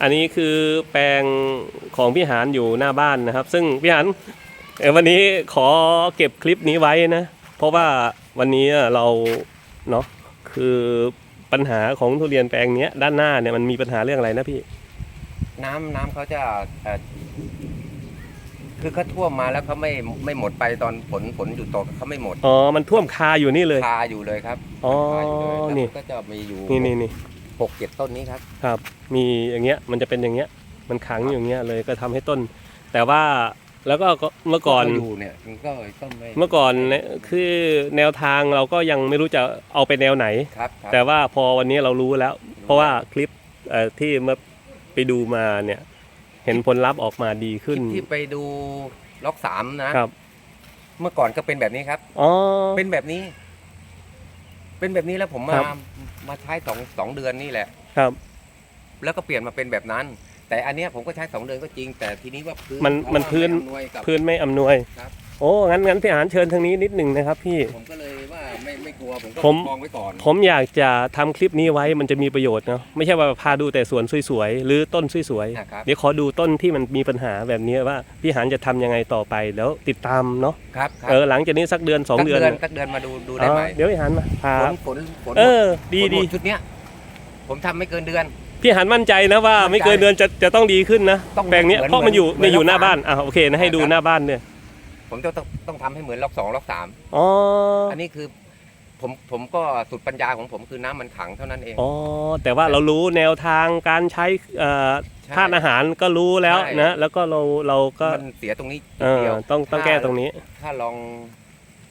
อันนี้คือแปลงของพี่หานอยู่หน้าบ้านนะครับ ซึ่งพี่หานเอ่อวันนี้ขอเก็บคลิปนี้ไว้นะ เพราะว่าวันนี้เราเนาะคือปัญหาของทุเรียนแปลงเนี้ยด้านหน้าเนี่ยมันมีปัญหาเรื่องอะไรนะพี่ น้ำน้ำเขาจะเอ่อคือเขาท่วมมาแล้วเขาไม่ไม่หมดไปตอนฝนฝนหยุดตกเขาไม่หมดอ๋อ มันท่วมคาอยู่นี่เลย คาอยู่เลยครับอ๋อ คาอยู่เลยแล้วนี่มันก็จะมีอยู่นี่นี่นี่ หกเจ็ดต้นนี้ครับ ครับ มีอย่างเงี้ยมันจะเป็นอย่างเงี้ยมันขังอยู่อย่างเงี้ยเลยก็ทำให้ต้น แต่ว่าแล้วก็เมื่อก่อนที่เราอยู่เนี่ยมันก็ต้องไม่เมื่อก่อนเนี่ยคือแนวทางเราก็ยังไม่รู้จะเอาไปแนวไหน ครับครับ แต่ว่าพอวันนี้เรารู้แล้ว เพราะว่าคลิปเอ่อที่เมื่อไปดูมาเนี่ย เห็นผลลัพธ์ออกมาดีขึ้น ที่ที่ไปดูล็อกสามนะครับ เมื่อก่อนก็เป็นแบบนี้ครับ อ๋อเป็นแบบนี้ เป็นแบบนี้แล้วผมครัมาบมาใช้สองสองเดือนนี่แหละ ครับ แล้วก็เปลี่ยนมาเป็นแบบนั้น แต่อันเนี้ยผมก็ใช้สองเดือนก็จริง แต่ทีนี้ว่าพื้นมันเขามันพื้นไอำวยกับ พื้นไม่อำนวยครับ โอ้งั้นงั้นพี่หานเชิญทางนี้นิดหนึ่งนะครับพี่ ผมก็เลยว่าไม่ไม่กลัวผมก็ผม มองไว้ก่อนผมอยากจะทำคลิปนี้ไว้มันจะมีประโยชน์เนาะไม่ใช่ว่าพาดูแต่สวนสวยๆหรือต้นสวยนะครับๆเดี๋ยวขอดูต้นที่มันมีปัญหาแบบนี้ว่าพี่หานจะทำยังไงต่อไปแล้วติดตามเนาะครับครับเออหลังจากนี้สักเดือนสองสักเดือนสักเดือนมาดูดูได้อ๋อไหมเดี๋ยวพี่หานมาพาฝนฝนฝนเออฝดีนหมดีชุดเนี้ยผมทำไม่เกินเดือน พี่หันมั่นใจนะว่า มั่นใจไม่เกินเดือนจะจะต้องดีขึ้นนะต้องแปลงเนี้ยเหมือนเพราะมันอยู่เหมืเนี่อยนอยู่หน้าล็อกสามบ้านอะโอเคนะให้ดูครับ หน้าบ้านเนี่ย ผมจะต้องต้องทำให้เหมือนล็อกสองล็อกสามอ๋ออันนี้คือผมผมก็สุดปัญญาของผมคือน้ำมันขังเท่านั้นเอง อ๋อแต่ว่าเรารู้แนวทางการใช้เอ่อใช่ธาตุอาหารก็รู้แล้วใช่ นะแล้วก็เราเราก็มันเสียตรงนี้เอนิดอเดียวต้องต้องถ้าแก้ตรงนี้ ถ้าลอง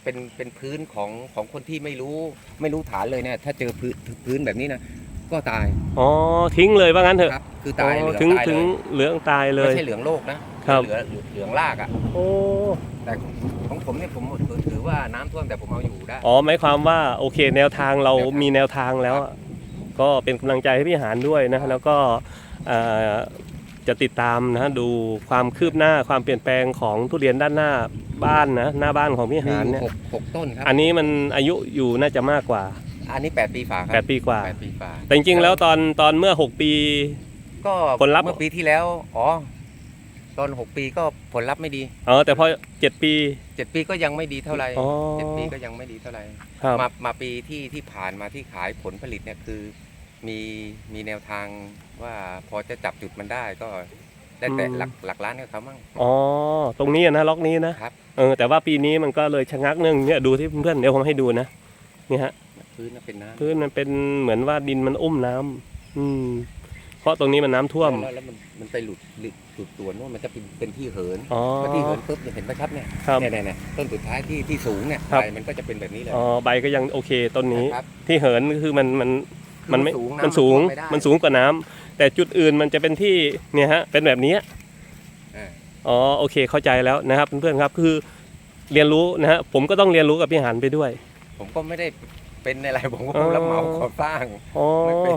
เป็นเป็นพื้นของของคนที่ไม่รู้ไม่รู้ฐานเลยเนี่ยถ้าเจอพื้นพื้นแบบนี้นะก็ตายอ๋อทิ้งเลยว่างั้นเถอะครับ คือตายอ๋เหอลืองถึงตายถึเลงยเหลืองตายเลย ไม่ใช่เหลืองโลกนะ ครับ เหลืองเหลืองลากอะ โอ้ แต่ของผมเนี่ยผมถือว่าน้ำท่วมแต่ผมเอาอยู่ได้ อ๋อหมายความว่าโอเคแนวทางเรามีแนวทางแล้วอะก็เป็นกำลังใจให้พี่หานด้วยนะแล้วก็เอ่อจะติดตามนะดูความคืบหน้าความเปลี่ยนแปลงของทุเรียนด้านหน้าบ้านนะหน้าบ้านของพี่มีหานอยู่เนี่ยหกหกต้นครับ อันนี้มันอายุอยู่น่าจะมากกว่า อันนี้8ปีฝ่าครั8ปีกว่า แปดปีฝ่าแต่จริงๆแล้วตอนตอนเมื่อ 6 ปี ก็ผลลัพธ์ เมื่อปีที่แล้ว อ๋อ ตอน6ปีก็ผลลัพธ์ไม่ดีอ๋อแต่พอ7ปี7ปีก็ยังไม่ดีเท่าไหร่อ๋อเจ็ดปีก็ยังไม่ดีเท่าไหร่ครับมามาปีที่ที่ผ่านมาที่ขายผลผลิตเนี่ยคือ มีมีแนวทางว่าพอจะจับจุดมันได้ก็ได้แต่หลักหลักล้านกับเขามั่ง อ๋อตรงนี้นะล็อกนี้นะครับ เออแต่ว่าปีนี้มันก็เลยชะงักเนื่องเนี่ยดูที่เพื่อนๆเดี๋ยวผมให้ดูนะนี่ฮะพื้นน่ะเป็นน้ำพื้นมันเป็นเหมือนว่าดินมันอุ้มน้ำอืมเพ ราะตรงนี้มันน้ำท่วม แล้วแล้วมันมันไปหลุดหลุดหลุดตัวนู่นมันจะเป็นเป็นที่เหินอ๋อ พอที่เหินปุ๊บเนี่ยเห็นไหมครับเนี่ยครับเนี่ยเนี่ยเนี่ยต้นสุดท้ายที่ที่สูงเนี่ยครับ ใบมันก็จะเป็นแบบนี้เลยอ๋อ ใบก็ยังโอเคต้นนี้ครับ ที่เหินก็คือมันมันมันไม่สูงมันสูงไได้มันสูงกว่าน้ำ แต่จุดอื่นมันจะเป็นที่เนี่ยฮะ เป็นแบบนี้ อ่า อ๋อ โอเค เข้าใจแล้วนะครับเพื่อนๆครับ คือเรียนรู้นะฮะ ผมก็ต้องเรียนรู้กับพี่หันไปด้วย ผมก็ไม่ได้เป็นอะไรผมก็อ๋อ รับเหมาก่อสร้างอ๋อ ไม่เป็น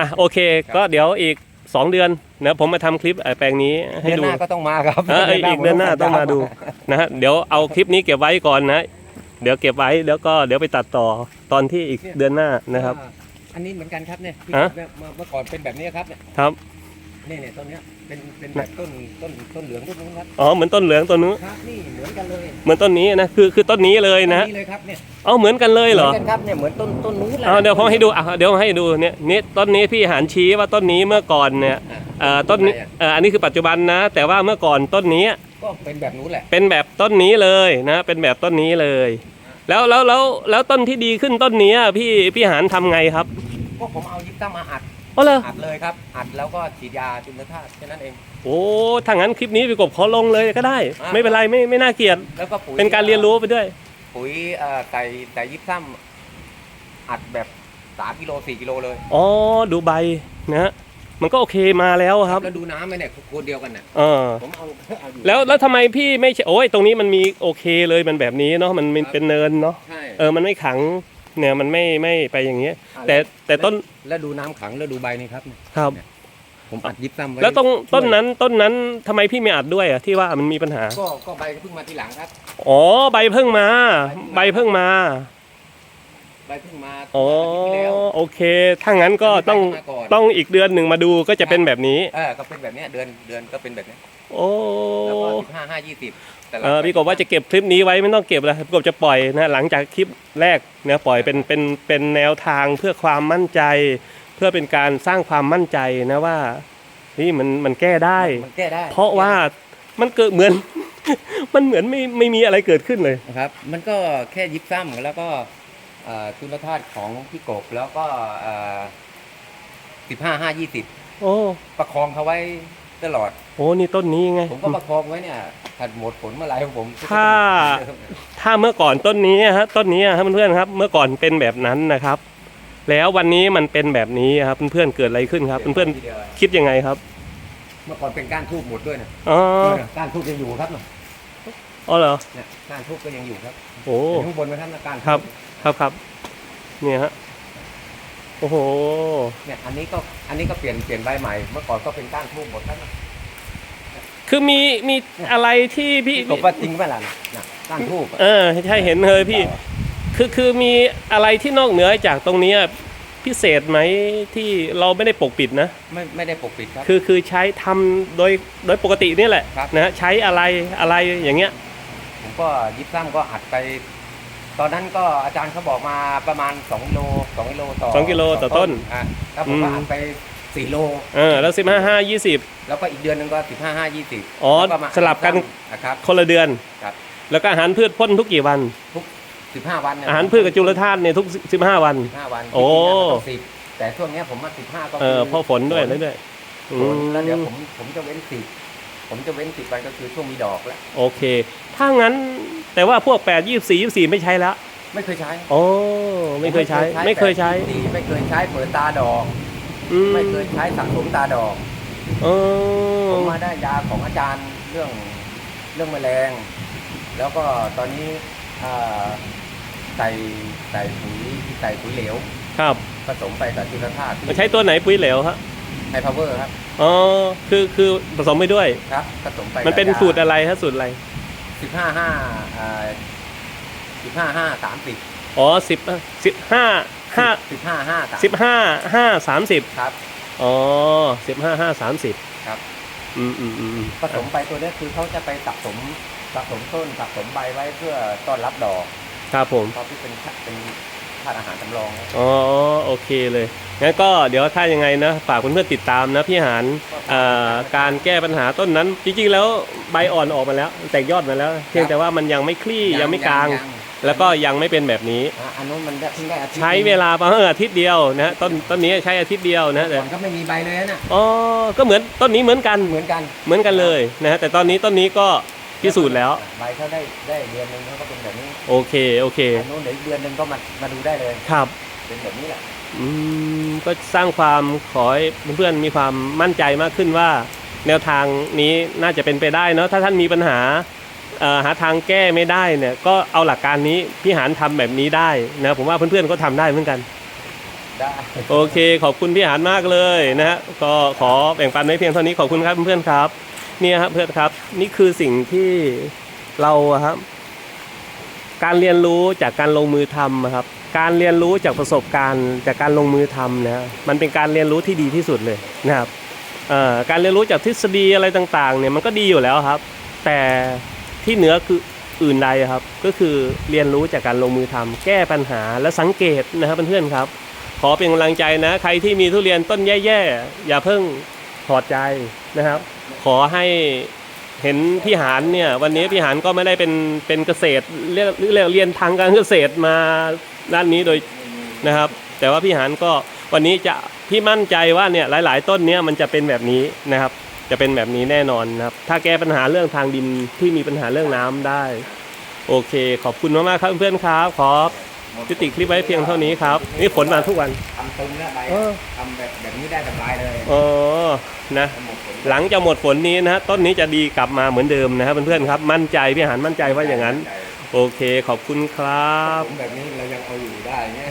อะโอเคครับก็เดี๋ยวอีก 2 เดือนนะผมมาทำคลิปไอ้แปลงนี้ให้เดือนดูหน้าก็ต้องมาครับเออเอออีกเดือนหน้าต้องมาดูนะฮะเดี๋ยวเอาคลิปนี้เก็บไว้ก่อนนะ เดี๋ยวเก็บไว้แล้วก็เดี๋ยวไปตัดต่อตอนที่อีกเดือนหน้านะครับอ่าอันนี้เหมือนกันครับเนี่ยที่ฮะเนี่ยเมื่อเมื่อก่อนเป็นแบบนี้ครับเนี่ยครับ เนี่ยเนี่ยต้นเนี้ย เป็นเป็นแบบต้นต้นต้นเหลืองต้นนู้นครับอ๋อเหมือนต้นเหลืองต้นนู้นครับนี่เหมือนกันเลยเหมือนต้นนี้นะคือคือต้นนี้เลยนะต้เลยครับเนี่ยเอาเหมือนกันเลยเหรอมือนกันครับเนี่ยเหมือนต้นต้นนู้นแหละเอาเดี๋ยวผมให้ดูอะเดี๋ยวให้ดูเนี่ยนี่ต้นนี้พี่หันชี้ว่าต้นนี้เมื่อก่อนเนี่ยอ่าเอ่อต้นนี้ไหอะเอ่ออันนี้คือปัจจุบันนะ แต่ว่าเมื่อก่อนต้นนี้ก็เป็นแบบนู้นแหละเป็นแบบต้นนี้เลยนะเป็นแบบต้นนี้เลย แล้วแล้วแล้วแล้วต้นที่ดีขึ้นต้นนี้อะพี่พี่หานทำไงครับก็ผมเอายิปซัมมาอัด อ๋อเหรอ อัดเลยครับ อัดแล้วก็ฉีดยาจุลธาตุแค่นั้นเอง โอ้ถ้างั้นคลิปนี้พี่กบขอลงเลยก็ได้ อ่า ไม่เป็นไรไม่ไม่น่าเกลียด แล้วก็ปุ๋ยเป็นการเรียนรู้ไปด้วย ปุ๋ยเอ่อใส่ใส่ยิปซัมอัดแบบสามกิโลสี่กิโลเลยอ๋อ ดูใบนะฮะมันก็โอเคมาแล้วครับ แล้วดูน้ำไหมเนี่ยคนเดียวกันเนี่ยเออ ผมเอาเอาอยู่แล้วแล้วทำไมพี่ไม่ใช่โอ้ยตรงนี้มันมีโอเคเลยมันแบบนี้เนาะมันมันเป็นเนินเนาะ ใช่เออ มันไม่ขัง เนี่ยมันไม่ไม่ไปอย่างเงี้ย แต่แต่ต้นแล้วดูน้ำขังแล้วดูใบนี่ครับเนี่ยครับ ผมอัดยิบซ้ำไว้แล้วตรงช่วยต้นนั้นต้นนั้นทำไมพี่ไม่อัดด้วยอะที่ว่ามันมีปัญหา ก็ก็ใบเพิ่งมาทีหลังครับ อ๋อใบเพิ่งมา ใบเพิ่งมา ใบเพิ่งมาอ๋ออาทิตย์ที่แล้ว โอเค ถ้างั้นก็ต้องมีใบเข้ามาก่อน ต้องอีกเดือนหนึ่งมาดูก็จะเป็นแบบนี้ เออก็เป็นแบบเนี้ยเดือนเดือนก็เป็นแบบเนี้ยโอ้ แล้วก็สิบห้าห้ายี่สิบแต่ละ เออพี่กบว่าจะเก็บคลิปนี้ไว้ไม่ต้องเก็บแล้วพี่กบจะปล่อยนะหลังจากคลิปแรกนะปล่อยเป็นเป็นเป็นแนวทางเพื่อความมั่นใจ เพื่อเป็นการสร้างความมั่นใจนะว่านี่มันมันแก้ได้ มันแก้ได้เพราะว่ามันเกิดเหมือน มันเหมือนไม่ไม่มีอะไรเกิดขึ้นเลยนะครับ มันก็แค่ยิบซ้ำแล้วก็เอ่อจุลธาตุของพี่กบแล้วก็สิบห้าห้ายี่สิบโอ้ประคองเขาไว้ ตลอดโหนี่ต้นนี้ไง ผมก็ประคองไว้เนี่ยถัดหมดผลเมื่อไหร่ผมถ้า ถ้าเมื่อก่อนต้นนี้ฮะต้นนี้ครับเพื่อนๆครับ เมื่อก่อนเป็นแบบนั้นนะครับ แล้ววันนี้มันเป็นแบบนี้ครับเพื่อนๆเกิดอะไรขึ้นครับ เพื่อนทีดียวๆคิดยังไงครับ เมื่อก่อนเป็นก้านทูบหมดด้วยนะอ๋อก้านทูบยังอยู่ครับน่ะอ๋อเหรอเนี่ยก้านทูบก็ยังอยู่ครับโอ้เห็นข้างบนไหมครับนะก้านทูครับ ครับครับเนี่ยฮะ โอ้โห เนี่ยอันนี้ก็อันนี้ก็เปลี่ยนเปลี่ยนใบใหม่ เมื่อก่อนก็เป็นก้านทูบหมดแล้วนะคือมีมีอะไรที่พี่พี่กบว่าจริงไหมล่ะน่ะก้านทูบเออใช่เห็นเลยพี่ คือคือมีอะไรที่นอกเหนือจากตรงเนี้ยพิเศษไหมที่เราไม่ได้ปกปิดนะ ไม่ไม่ได้ปกปิดครับ คือคือใช้ทำโดยโดยปกตินี่แหละครับนะฮะใช้อะไรอะไรอย่างเงี้ย ผมก็ยิบซ้ำก็อัดไป ตอนนั้นก็อาจารย์เขาบอกมาประมาณ2กิโล2กิโลต่อสองกิโลต่อต้นอะแล้วผมก็อืม อัดไป4โลเออแล้วสิบห้าห้ายี่สิบ แล้วก็อีกเดือนหนึงก็15 5 20อ๋อแล้วมาสลับกัน นะครับ คนละเดือน ครับ แล้วก็อาหารพืชพ่นทุกกี่วัน ทุก 15 วันเนี่ยอาหารพืชกับจุลธาตุเนี่ยทุกสิบห้าวัน 15วันโอ้จริงๆนะมันต้อง10แต่ช่วงเนี้ยผมมา15ก็เอคืออเพ่อฝนด้วยแล้วด้วยอืฝนมแล้วเดี๋ยวผมผมจะเว้น10 ผมจะเว้น10วันก็คือช่วงมีดอกแล้วโอเค ถ้างั้นแต่ว่าพวกแปดยี่สี่ยี่สี่ไม่ใช้แล้วไม่เคยใช้โอ้ไม่เคยใช้ ไม่เคยใช้แบบดีไม่เคยใช้เปิดตาดอกอืไม่เคยใช้สะสมตาดอกเออผมมาได้ยาของอาจารย์เรื่องเรื่องแมลง แล้วก็ตอนนี้อ่าใส่ใส่ปุ๋ยใส่ปุ๋ยเหลว ครับ ผสมไปกับจุลธาตุที่ใช้ตัวไหนปุ๋ยเหลวฮะ ไฮพาวเวอร์ครับอ๋อคือคือผสมไปด้วย ครับผสมไปมันเป็นสูตรอะไรฮะสูตรอะไรสิบห้าห้าสิบห้าห้าสามสิบอ๋อสิบสิบห้าห้าสิบห้าห้าสามสิบห้าห้าสามสิบครับอ๋อสิบห้าห้าสามสิบครับอืมอืมอืมอืมผสมไปตัวนี้คือเขาจะไปสะสมสะสมต้นสะสมใบไว้เพื่อต้อนรับดอก ครับผมเพราะที่เป็นเป็นธาตุอาหารจำลองนะ อ๋อโอเคเลยงั้นก็เดี๋ยวถ้ายังไงนะฝากเพื่อนๆติดตามนะพี่หานอ่าการแก้ปัญหาต้นนั้น จริงๆแล้วใบอ่อนออกมาแล้ว แตกยอดมาแล้ว เพียงแต่ว่ามันยังไม่คลี่ยังไม่กลางยังแล้วก็ยังไม่เป็นแบบนี้ อะอันนู้นมันได้เพิ่งได้อาทิตย์ใช้เวลาประมาณอาทิตย์เดียวนะต้นต้นนี้ใช้อาทิตย์เดียวนะแต่ก่อนก็ไม่มีใบเลยนะอ๋อก็เหมือนต้นนี้เหมือนกัน เหมือนกัน เหมือนกันเลยนะฮะแต่ตอนนี้ต้นนี้ก็ พิสูจน์แล้ว ใบเขาได้ได้เดือนหนึงเขาก็เป็นแบบนี้โอเคโอเคอันนู้นเดี๋ยวอีกเดือนหนึงก็มามาดูได้เลย ครับเป็นแบบนี้แหละอืมก็สร้างความขอให้เพื่อนๆมีความมั่นใจมากขึ้นว่า แนวทางนี้น่าจะเป็นไปได้เนาะถ้าท่านมีปัญหาเอ่อหาทางแก้ไม่ได้เนี่ย ก็เอาหลักการนี้พี่หานทำแบบนี้ได้นะผมว่าเพื่อนๆก็ทำได้เหมือนกัน ได้โอเค ขอบคุณพี่หานมากเลยนะฮะก็ขอแบ่งปันไว้เพียงเท่านี้ขอบคุณครับเพื่อนๆครับ เนี่ยครับเพื่อนครับ นี่คือสิ่งที่เราครับ การเรียนรู้จากการลงมือทำครับ การเรียนรู้จากประสบการณ์ จากการลงมือทำนะมันเป็นการเรียนรู้ที่ดีที่สุดเลยนะครับการเรียนรู้จากทฤษฎีอะไรต่างๆ เนี่ยมันก็ดีอยู่แล้วครับ แต่ที่เหนือคืออื่นใดครับ ก็คือเรียนรู้จากการลงมือทำแก้ปัญหาและสังเกตนะครับเพื่อนๆครับ ขอเป็นกำลังใจนะ ใครที่มีทุเรียนต้นแย่ๆอย่าเพิ่งถอดใจนะครับ ขอให้เห็นพี่หานเนี่ยวันนี้พี่หานก็ไม่ได้เป็นเป็นเกษตรเรียกเรียกเรียนทางการเกษตรมาด้านนี้โดยนะครับ แต่ว่าพี่หานก็วันนี้จะพี่มั่นใจว่าเนี่ยหลาย ๆ ต้นเนี้ยมันจะเป็นแบบนี้นะครับ จะเป็นแบบนี้แน่นอนนะครับ ถ้าแก้ปัญหาเรื่องทางดินที่มีปัญหาเรื่องน้ำได้ โอเค ขอบคุณมากๆครับเพื่อนๆครับขอ ยุติคลิปไว้เพียงเท่านี้ครับ นี่ฝนมาทุกวันทำตรงแล้วใบเออ ทำแบบแบบนี้ได้สบายเลยอ๋อนะหมดผลหลังจากหมดฝนนี้นะฮะต้นนี้จะดีกลับมาเหมือนเดิมนะครับเพื่อนๆครับ มั่นใจพี่หานมั่นใจว่าอย่างนั้น โอเคขอบคุณครับ ผมแบบนี้เรายังเอาอยู่ได้เงี้ย